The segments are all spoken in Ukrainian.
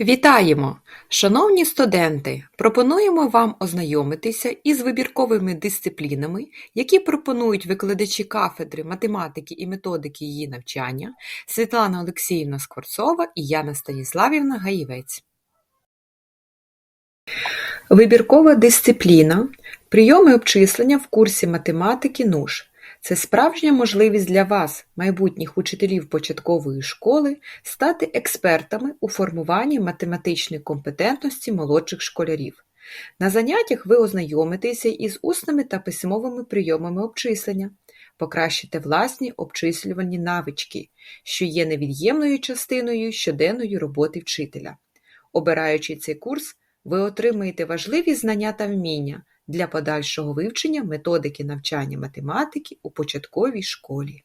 Вітаємо! Шановні студенти! Пропонуємо вам ознайомитися із вибірковими дисциплінами, які пропонують викладачі кафедри математики і методики її навчання Світлана Олексіївна Скворцова і Яна Станіславівна Гаєвець. Вибіркова дисципліна – прийоми обчислення в курсі математики НУШ. Це справжня можливість для вас, майбутніх учителів початкової школи, стати експертами у формуванні математичної компетентності молодших школярів. На заняттях ви ознайомитеся із усними та письмовими прийомами обчислення, покращите власні обчислювальні навички, що є невід'ємною частиною щоденної роботи вчителя. Обираючи цей курс, ви отримаєте важливі знання та вміння для подальшого вивчення методики навчання математики у початковій школі.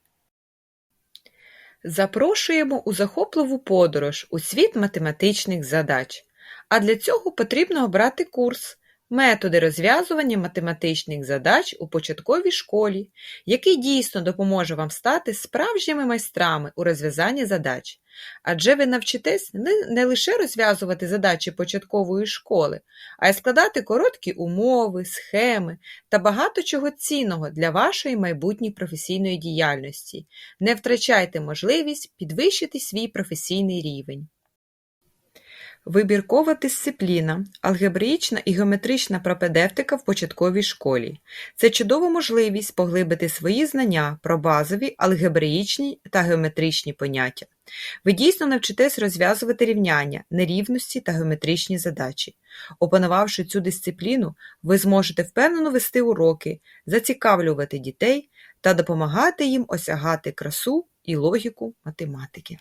Запрошуємо у захопливу подорож у світ математичних задач. А для цього потрібно обрати курс Методи розв'язування математичних задач у початковій школі, який дійсно допоможе вам стати справжніми майстрами у розв'язанні задач. Адже ви навчитесь не, лише розв'язувати задачі початкової школи, а й складати короткі умови, схеми та багато чого цінного для вашої майбутньої професійної діяльності. Не втрачайте можливість підвищити свій професійний рівень. Вибіркова дисципліна – алгебраїчна і геометрична пропедевтика в початковій школі. Це чудова можливість поглибити свої знання про базові алгебраїчні та геометричні поняття. Ви дійсно навчитесь розв'язувати рівняння, нерівності та геометричні задачі. Опанувавши цю дисципліну, ви зможете впевнено вести уроки, зацікавлювати дітей та допомагати їм осягати красу і логіку математики.